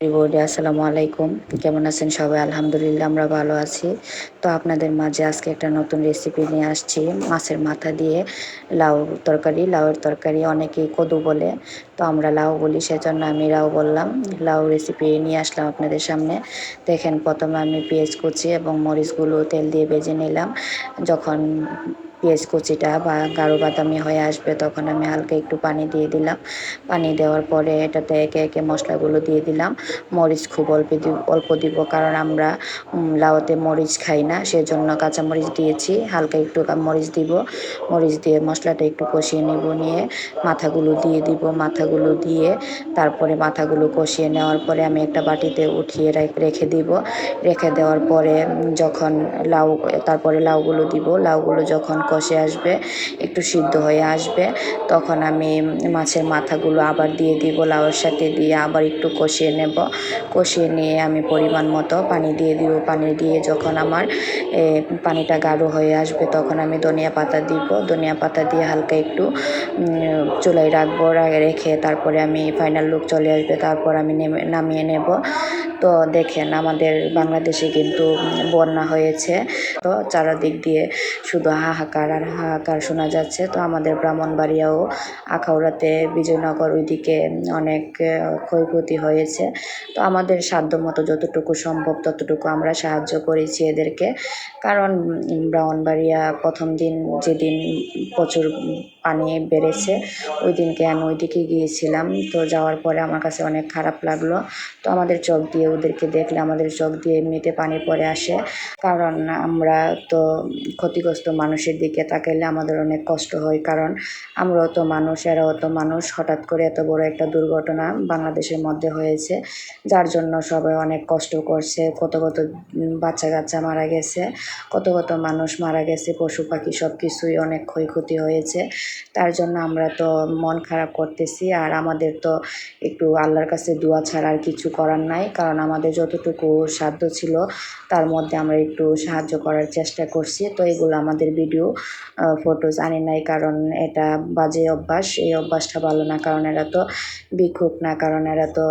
রিবোর্ডে আসসালামু আলাইকুম। কেমন আছেন সবাই? আলহামদুলিল্লাহ, আমরা ভালো আছি। তো আপনাদের মাঝে আজকে একটা নতুন রেসিপি নিয়ে আসছি। মাছের মাথা দিয়ে লাউ তরকারি। লাউয়ের তরকারি অনেকেই কদু বলে। তো আমরা লাউ বলি সেজন্য আমি লাউ বললাম। লাউ রেসিপি নিয়ে আসলাম আপনাদের সামনে। দেখেন, প্রথমে আমি পেঁয়াজ কুচি এবং মরিচগুলো তেল দিয়ে ভেজে নিলাম। যখন পেঁয়াজ কুচিটা বা গাঢ় বাদামি হয়ে আসবে, তখন আমি হালকা একটু পানি দিয়ে দিলাম। পানি দেওয়ার পরে এটাতে একে একে মশলাগুলো দিয়ে দিলাম। মরিচ খুব অল্প দিব অল্প দিব, কারণ আমরা লাউতে মরিচ খাই না, সেজন্য কাঁচা মরিচ দিয়েছি। হালকা একটু মরিচ দিব। মরিচ দিয়ে মশলাটা একটু কষিয়ে নেব, নিয়ে মাথাগুলো দিয়ে দিব। মাথাগুলো দিয়ে তারপরে মাথাগুলো কষিয়ে নেওয়ার পরে আমি একটা বাটিতে উঠিয়ে রেখে দিব। রেখে দেওয়ার পরে যখন লাউ, তারপরে লাউগুলো দিব। লাউগুলো যখন কষে আসবে, একটু সিদ্ধ হয়ে আসবে। তখন আমি মাছের মাথাগুলো আবার দিয়ে দিব, লাউয়ের সাথে দিয়ে আবার একটু কষিয়ে নেব। কষিয়ে নিয়ে আমি পরিমাণ মতো পানি দিয়ে দিব। পানি দিয়ে যখন আমার পানিটা গাঢ় হয়ে আসবে, তখন আমি ধনিয়া পাতা দিব। ধনিয়া পাতা দিয়ে হালকা একটু চুলাই রাখব রেখে তারপরে আমি ফাইনাল লুক চলে আসবে। তারপর আমি নেমে, নামিয়ে নেব। তো দেখেন, আমাদের বাংলাদেশে কিন্তু বন্যা হয়েছে। তো চারদিক দিয়ে শুধু হাহাকার আর হাহাকার শোনা যাচ্ছে। তো আমাদের ব্রাহ্মণবাড়িয়াও আখাউড়াতে বিজয়নগর ওইদিকে অনেক ক্ষয়ক্ষতি হয়েছে। তো আমাদের সাধ্য মতো যতটুকু সম্ভব ততটুকু আমরা সাহায্য করেছি এদেরকে। কারণ ব্রাহ্মণবাড়িয়া প্রথম দিন যেদিন প্রচুর পানি বেড়েছে, ওই দিনকে আমি ওইদিকে গিয়েছিলাম। তো যাওয়ার পরে আমার কাছে অনেক খারাপ লাগল। তো আমাদের চোখ দিয়ে ওদেরকে দেখলে আমাদের চোখ দিয়ে এমনিতে পানি পড়ে আসে। কারণ আমরা তো ক্ষতিগ্রস্ত মানুষের দিকে তাকাইলে আমাদের অনেক কষ্ট হয়। কারণ আমরাও তো মানুষ এরাও তো মানুষ, হঠাৎ করে এত বড় একটা দুর্ঘটনা বাংলাদেশের মধ্যে হয়েছে, যার জন্য সবাই অনেক কষ্ট করছে। কত কত বাচ্চা কাচ্চা মারা গেছে, কত কত মানুষ মারা গেছে, পশু পাখি সব কিছুই অনেক ক্ষয়ক্ষতি হয়েছে। তার জন্য আমরা তো মন খারাপ করতেছি, আর আমাদের তো একটু আল্লাহর কাছে দোয়া ছাড়া আর কিছু করার নাই। কারণ আমাদের যতটুকু সাধ্য ছিল, তার মধ্যে আমরা একটু সাহায্য করার চেষ্টা করছি। তো এগুলো আমাদের ভিডিও ফটোজ আনি নাই কারণ এটা বাজে অভ্যাস। এই অভ্যাসটা ভালো না কারণ এরা তো ভিক্ষুক না, কারণ এরা তো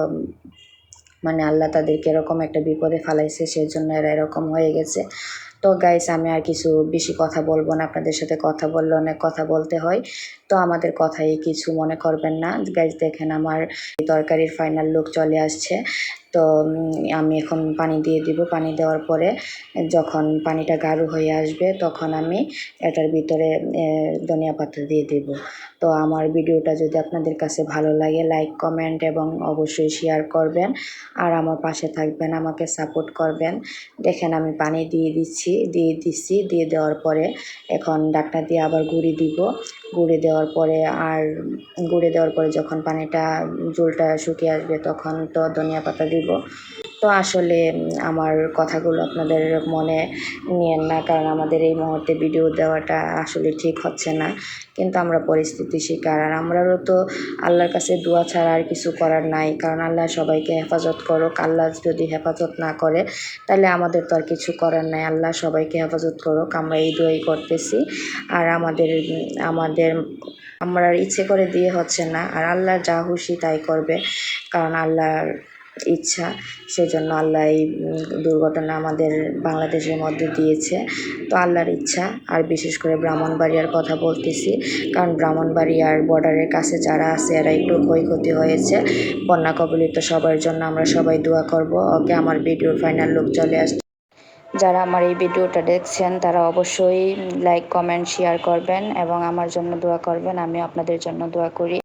মানে আল্লাহ তাদেরকে এরকম একটা বিপদে ফালাইছে সেই জন্য এরা এরকম হয়ে গেছে। তো গাইস আমি আর কিছু বেশি কথা বলব না, আপনাদের সাথে কথা বললে অনেক কথা বলতে হয়। তো আমাদের কথাই কিছু মনে করবেন না। গাইস দেখেন আমার তরকারির ফাইনাল লুক চলে আসছে। তো আমি এখন পানি দিয়ে দিব। পানি দেওয়ার পরে যখন পানিটা গাঢ় হয়ে আসবে, তখন আমি এটার ভিতরে ধনিয়া পাতা দিয়ে দেব। তো আমার ভিডিওটা যদি আপনাদের কাছে ভালো লাগে লাইক কমেন্ট এবং অবশ্যই শেয়ার করবেন। আর আমার পাশে থাকবেন, আমাকে সাপোর্ট করবেন। দেখেন আমি পানি দিয়ে দিচ্ছি, দিয়ে দিচ্ছি, দিয়ে দেওয়ার পরে এখন ডাকনা দিয়ে আবার গুঁড়ি দিব। গুঁড়ি দেওয়ার পরে আর গুঁড়ি দেওয়ার পরে যখন পানিটা জলটা শুকিয়ে আসবে তখন তো ধনিয়া পাতা দিব। তো আসলে আমার কথাগুলো আপনাদের মনে নিয়েন না। কারণ আমাদের এই মুহূর্তে ভিডিও দেওয়াটা আসলে ঠিক হচ্ছে না। কিন্তু আমরা পরিস্থিতি শিকার। আর আমরাও তো আল্লাহর কাছে দোয়া ছাড়া আর কিছু করার নাই। কারণ আল্লাহ সবাইকে হেফাজত করুক। আল্লাহ যদি হেফাজত না করে, তাহলে আমাদের তো আর কিছু করার নাই। আল্লাহ সবাইকে হেফাজত করুক। আমরা এই দোয়াই করতেছি। আর আমাদের আমাদের আমরা ইচ্ছে করে দিয়ে হচ্ছে না। আর আল্লাহ যা খুশি তাই করবে। কারণ আল্লাহর ইচ্ছা, সেজন্য আল্লাহ এই দুর্ঘটনা আমাদের বাংলাদেশের মধ্যে দিয়েছে। তো আল্লাহর ইচ্ছা, আর বিশেষ করে ব্রাহ্মণবাড়িয়ার কথা বলতেছি, কারণ ব্রাহ্মণবাড়িয়ার বর্ডারের কাছে যারা আছে, এরা একটু ক্ষয়ক্ষতি হয়েছে। বন্যা কবলিত সবার জন্য আমরা সবাই দোয়া করব। ওকে, আমার ভিডিওর ফাইনাল লুক চলে আসছে। যারা আমার এই ভিডিওটা দেখছেন, তারা অবশ্যই লাইক, কমেন্ট, শেয়ার করবেন এবং আমার জন্য দোয়া করবেন। আমি আপনাদের জন্য দোয়া করি।